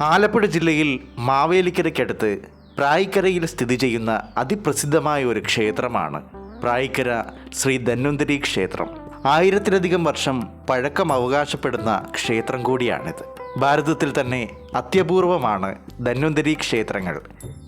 ആലപ്പുഴ ജില്ലയിൽ മാവേലിക്കരയ്ക്കടുത്ത് പ്രായിക്കരയിൽ സ്ഥിതി ചെയ്യുന്ന അതിപ്രസിദ്ധമായ ഒരു ക്ഷേത്രമാണ് പ്രായിക്കര ശ്രീ ധന്വന്തരി ക്ഷേത്രം. ആയിരത്തിലധികം വർഷം പഴക്കം അവകാശപ്പെടുന്ന ക്ഷേത്രം കൂടിയാണിത്. ഭാരതത്തിൽ തന്നെ അത്യപൂർവമാണ് ധന്വന്തരി ക്ഷേത്രങ്ങൾ.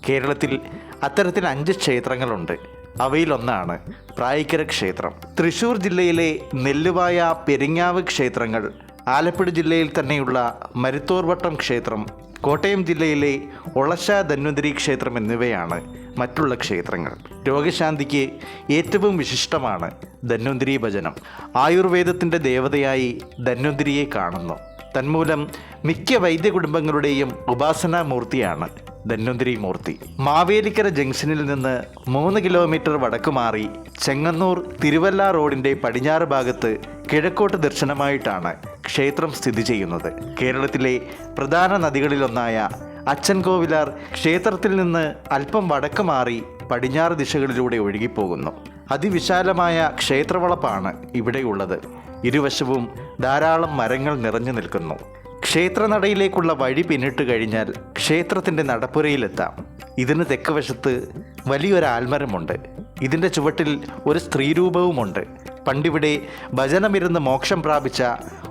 കേരളത്തിൽ അത്തരത്തിൽ അഞ്ച് ക്ഷേത്രങ്ങളുണ്ട്. അവയിലൊന്നാണ് പ്രായിക്കര ക്ഷേത്രം. തൃശൂർ ജില്ലയിലെ നെല്ലുവായ പെരിങ്ങാവ് ക്ഷേത്രങ്ങൾ ആലപ്പുഴ ജില്ലയിൽ തന്നെയുള്ള മരുത്തോർവട്ടം ക്ഷേത്രം കോട്ടയം ജില്ലയിലെ ഒളശ ധന്വന്തരി ക്ഷേത്രം എന്നിവയാണ് മറ്റുള്ള ക്ഷേത്രങ്ങൾ. രോഗശാന്തിക്ക് ഏറ്റവും വിശിഷ്ടമാണ് ധന്വന്തരി ഭജനം. ആയുർവേദത്തിന്റെ ദേവതയായി ധന്വന്തരിയെ കാണുന്നു. തന്മൂലം മിക്ക വൈദ്യ കുടുംബങ്ങളുടെയും ഉപാസനാമൂർത്തിയാണ് ധന്വന്തരി മൂർത്തി. മാവേലിക്കര ജംഗ്ഷനിൽ നിന്ന് മൂന്ന് കിലോമീറ്റർ വടക്കു മാറി ചെങ്ങന്നൂർ തിരുവല്ല റോഡിന്റെ പടിഞ്ഞാറ് ഭാഗത്ത് കിഴക്കോട്ട് ദർശനമായിട്ടാണ് ക്ഷേത്രം സ്ഥിതി ചെയ്യുന്നത്. കേരളത്തിലെ പ്രധാന നദികളിലൊന്നായ അച്ഛൻകോവിലാർ ക്ഷേത്രത്തിൽ നിന്ന് അല്പം വടക്ക് മാറി പടിഞ്ഞാറ് ദിശകളിലൂടെ ഒഴുകിപ്പോകുന്നു. അതിവിശാലമായ ക്ഷേത്രവളപ്പാണ് ഇവിടെയുള്ളത്. ഇരുവശവും ധാരാളം മരങ്ങൾ നിറഞ്ഞു നിൽക്കുന്നു. ക്ഷേത്രനടയിലേക്കുള്ള വഴി പിന്നിട്ട് കഴിഞ്ഞാൽ ക്ഷേത്രത്തിന്റെ നടപ്പുരയിലെത്താം. ഇതിന് തെക്ക് വശത്ത് വലിയൊരു ആൽമരമുണ്ട്. ഇതിന്റെ ചുവട്ടിൽ ഒരു സ്ത്രീരൂപവുമുണ്ട്. പണ്ടിവിടെ ഭജനമിരുന്ന് മോക്ഷം പ്രാപിച്ച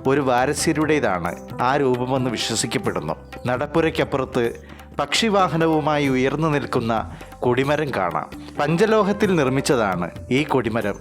ഒരു വാരസ്യരുടേതാണ് ആ രൂപമെന്ന് വിശ്വസിക്കപ്പെടുന്നു. നടപ്പുരയ്ക്കപ്പുറത്ത് പക്ഷിവാഹനവുമായി ഉയർന്നു നിൽക്കുന്ന കൊടിമരം കാണാം. പഞ്ചലോഹത്തിൽ നിർമ്മിച്ചതാണ് ഈ കൊടിമരം.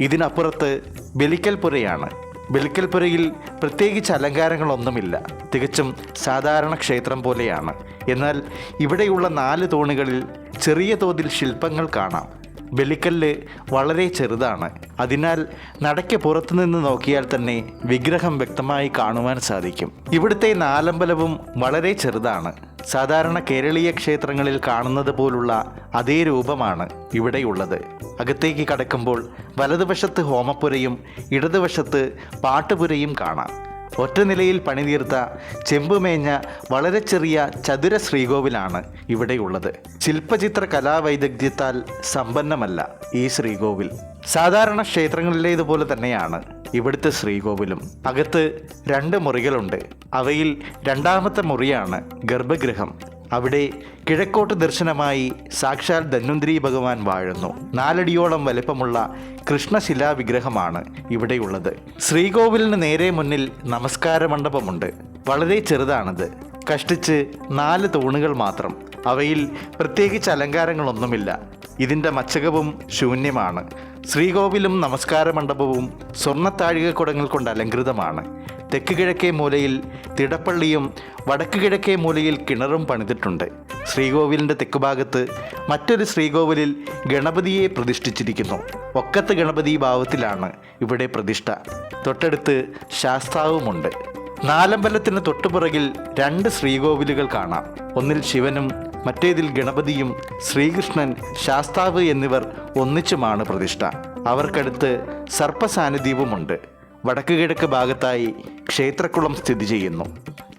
ഇതിനപ്പുറത്ത് ബലിക്കൽപുരയാണ് ബലിക്കൽപുരയിൽ പ്രത്യേകിച്ച് അലങ്കാരങ്ങളൊന്നുമില്ല. തികച്ചും സാധാരണ ക്ഷേത്രം പോലെയാണ്. എന്നാൽ ഇവിടെയുള്ള നാല് തൂണുകളിൽ ചെറിയ തോതിൽ ശില്പങ്ങൾ കാണാം. ബലിക്കല്ല് വളരെ ചെറുതാണ്. അതിനാൽ നടയ്ക്ക് പുറത്തുനിന്ന് നോക്കിയാൽ തന്നെ വിഗ്രഹം വ്യക്തമായി കാണുവാൻ സാധിക്കും. ഇവിടുത്തെ നാലമ്പലവും വളരെ ചെറുതാണ്. സാധാരണ കേരളീയ ക്ഷേത്രങ്ങളിൽ കാണുന്നത് പോലുള്ള അതേ രൂപമാണ് ഇവിടെയുള്ളത്. അകത്തേക്ക് കടക്കുമ്പോൾ വലതുവശത്ത് ഹോമപ്പുരയും ഇടതുവശത്ത് പാട്ടുപുരയും കാണാം. ഒറ്റ നിലയിൽ പണിതീർത്ത ചെമ്പുമേഞ്ഞ വളരെ ചെറിയ ചതുര ശ്രീകോവിലാണ് ഇവിടെയുള്ളത്. ശില്പചിത്ര കലാവൈദഗ്ധ്യത്താൽ സമ്പന്നമല്ല ഈ ശ്രീകോവിൽ. സാധാരണ ക്ഷേത്രങ്ങളിലേതുപോലെ തന്നെയാണ് ഇവിടുത്തെ ശ്രീകോവിലും. അകത്ത് രണ്ട് മുറികളുണ്ട്. അവയിൽ രണ്ടാമത്തെ മുറിയാണ് ഗർഭഗൃഹം. അവിടെ കിഴക്കോട്ട് ദർശനമായി സാക്ഷാൽ ധന്വന്തരി ഭഗവാൻ വാഴുന്നു. നാലടിയോളം വലിപ്പമുള്ള കൃഷ്ണശിലാ വിഗ്രഹമാണ് ഇവിടെയുള്ളത്. ശ്രീകോവിലിന് നേരെ മുന്നിൽ നമസ്കാര മണ്ഡപമുണ്ട്. വളരെ ചെറുതാണത്. കഷ്ടിച്ച് നാല് തൂണുകൾ മാത്രം. അവയിൽ പ്രത്യേകിച്ച് അലങ്കാരങ്ങളൊന്നുമില്ല. ഇതിന്റെ മച്ചകവും ശൂന്യമാണ്. ശ്രീകോവിലും നമസ്കാര മണ്ഡപവും സ്വർണത്താഴികക്കുടങ്ങൾ കൊണ്ട് അലങ്കൃതമാണ് തെക്ക് കിഴക്കേ മൂലയിൽ തിടപ്പള്ളിയും വടക്ക് കിഴക്കേ മൂലയിൽ കിണറും പണിതിട്ടുണ്ട്. ശ്രീകോവിലിന്റെ തെക്കുഭാഗത്ത് മറ്റൊരു ശ്രീകോവിലിൽ ഗണപതിയെ പ്രതിഷ്ഠിച്ചിരിക്കുന്നു. ഒക്കത്ത് ഗണപതി ഭാവത്തിലാണ് ഇവിടെ പ്രതിഷ്ഠ. തൊട്ടടുത്ത് ശാസ്താവുമുണ്ട്. നാലമ്പലത്തിന് തൊട്ടുപിറകിൽ രണ്ട് ശ്രീകോവിലുകൾ കാണാം. ഒന്നിൽ ശിവനും മറ്റേതിൽ ഗണപതിയും ശ്രീകൃഷ്ണൻ ശാസ്താവ് എന്നിവർ ഒന്നിച്ചുമാണ് പ്രതിഷ്ഠ. അവർക്കടുത്ത് സർപ്പസാന്നിധ്യവുമുണ്ട്. വടക്ക് കിഴക്ക് ഭാഗത്തായി ക്ഷേത്രക്കുളം സ്ഥിതി ചെയ്യുന്നു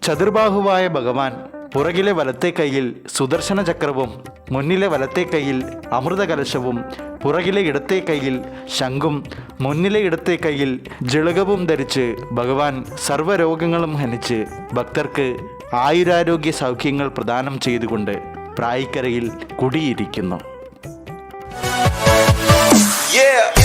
ചതുർബാഹുവായ ഭഗവാൻ പുറകിലെ വലത്തെ കൈയിൽ സുദർശന ചക്രവും മുന്നിലെ വലത്തെ കൈയിൽ അമൃതകലശവും പുറകിലെ ഇടത്തെ കൈയിൽ ശംഖും മുന്നിലെ ഇടത്തെ കൈയിൽ ജളകവും ധരിച്ച് ഭഗവാൻ സർവരോഗങ്ങളും ഹനിച്ച് ഭക്തർക്ക് ആയുരാരോഗ്യ സൗഖ്യങ്ങൾ പ്രദാനം ചെയ്തുകൊണ്ട് പ്രായിക്കരയിൽ കുടിയിരിക്കുന്നു Yeah.